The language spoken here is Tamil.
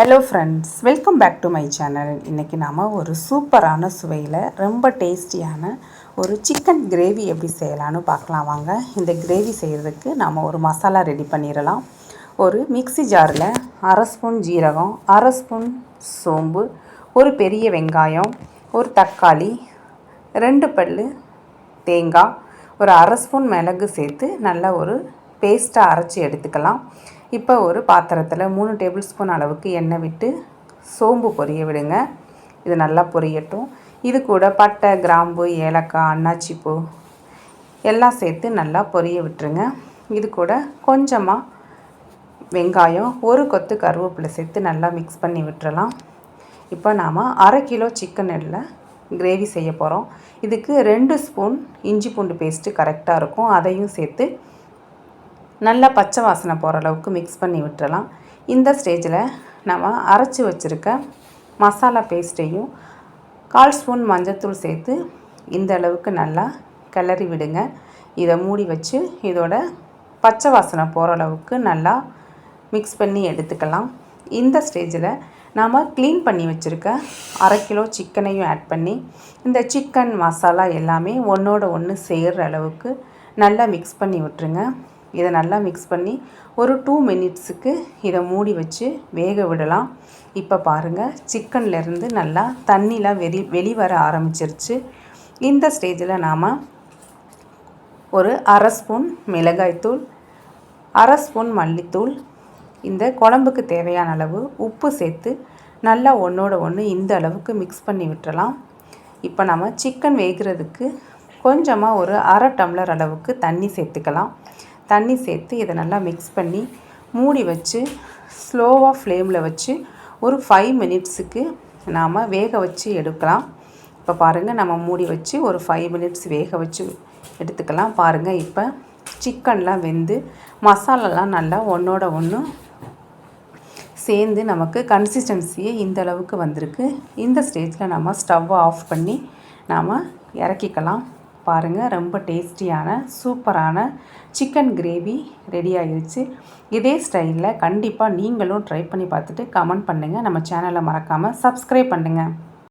Hello friends welcome back to my channel இன்றைக்கி நாம் ஒரு சூப்பரான சுவையில் ரொம்ப டேஸ்டியான ஒரு சிக்கன் கிரேவி எப்படி செய்யலான்னு பார்க்கலாம் வாங்க. இந்த கிரேவி செய்கிறதுக்கு நாம் ஒரு மசாலா ரெடி பண்ணிடலாம். ஒரு மிக்ஸி ஜாரில் அரை ஸ்பூன் ஜீரகம் அரை ஸ்பூன் சோம்பு ஒரு பெரிய வெங்காயம் ஒரு தக்காளி ரெண்டு பல் தேங்காய் ஒரு அரை ஸ்பூன் மிளகு சேர்த்து நல்லா ஒரு பேஸ்ட்டாக அரைச்சி எடுத்துக்கலாம். இப்போ ஒரு பாத்திரத்தில் மூணு டேபிள் ஸ்பூன் அளவுக்கு எண்ணெய் விட்டு சோம்பு பொரிய விடுங்க. இது நல்லா பொரியட்டும். இது கூட பட்டை கிராம்பு ஏலக்காய் அன்னாச்சிப்பூ எல்லாம் சேர்த்து நல்லா பொரிய விட்டுருங்க. இது கூட கொஞ்சமாக வெங்காயம் ஒரு கொத்து கருவேப்பிலை சேர்த்து நல்லா மிக்ஸ் பண்ணி விட்டுறலாம். இப்போ நாம் அரை கிலோ சிக்கன் எல்லாம் கிரேவி செய்ய போகிறோம் இதுக்கு ரெண்டு ஸ்பூன் இஞ்சி பூண்டு பேஸ்ட்டு கரெக்டாக இருக்கும். அதையும் சேர்த்து நல்லா பச்சை வாசனை போகிற அளவுக்கு மிக்ஸ் பண்ணி விட்டுறலாம். இந்த ஸ்டேஜில் நம்ம அரைச்சி வச்சுருக்க மசாலா பேஸ்ட்டையும் கால் ஸ்பூன் மஞ்சத்தூள் சேர்த்து இந்த அளவுக்கு நல்லா கிளறி விடுங்க. இதை மூடி வச்சு இதோட பச்சை வாசனை போகிற அளவுக்கு நல்லா மிக்ஸ் பண்ணி எடுத்துக்கலாம். இந்த ஸ்டேஜில் நாம் க்ளீன் பண்ணி வச்சுருக்க அரை கிலோ சிக்கனையும் ஆட் பண்ணி இந்த சிக்கன் மசாலா எல்லாமே ஒன்றோட ஒன்று சேர்கிற அளவுக்கு நல்லா மிக்ஸ் பண்ணி விட்டுருங்க. இதை நல்லா மிக்ஸ் பண்ணி ஒரு டூ மினிட்ஸுக்கு இதை மூடி வச்சு வேக விடலாம். இப்போ பாருங்கள் சிக்கன்லேருந்து நல்லா தண்ணிலாம் வெளி வெளிவர ஆரம்பிச்சிருச்சு. இந்த ஸ்டேஜில் நாம் ஒரு அரை ஸ்பூன் மிளகாய்த்தூள் அரை ஸ்பூன் மல்லித்தூள் இந்த குழம்புக்கு தேவையான அளவு உப்பு சேர்த்து நல்லா ஒன்றோட ஒன்று இந்த அளவுக்கு மிக்ஸ் பண்ணி விட்டுறலாம். இப்போ நம்ம சிக்கன் வேகிறதுக்கு கொஞ்சமாக ஒரு அரை டம்ளர் அளவுக்கு தண்ணி சேர்த்துக்கலாம். தண்ணி சேர்த்து இதை நல்லா மிக்ஸ் பண்ணி மூடி வச்சு ஸ்லோவாக ஃப்ளேமில் வச்சு ஒரு ஃபைவ் மினிட்ஸுக்கு நாம் வேக வச்சு எடுக்கலாம். இப்போ பாருங்கள் நம்ம மூடி வச்சு ஒரு ஃபைவ் மினிட்ஸ் வேக வச்சு எடுத்துக்கலாம். பாருங்கள் இப்போ சிக்கன்லாம் வெந்து மசாலாலாம் நல்லா ஒன்றோட ஒன்று சேர்ந்து நமக்கு கன்சிஸ்டன்சியே இந்த அளவுக்கு வந்திருக்கு. இந்த ஸ்டேஜில் நம்ம ஸ்டவ்வை ஆஃப் பண்ணி நாம் இறக்கிக்கலாம். பாருங்கள் ரொம்ப டேஸ்டியான சூப்பரான சிக்கன் கிரேவி ரெடி ஆகிடுச்சு இதே ஸ்டைலில் கண்டிப்பாக நீங்களும் ட்ரை பண்ணி பார்த்துட்டு கமெண்ட் பண்ணுங்கள் நம்ம சேனலை மறக்காமல் சப்ஸ்கிரைப் பண்ணுங்கள்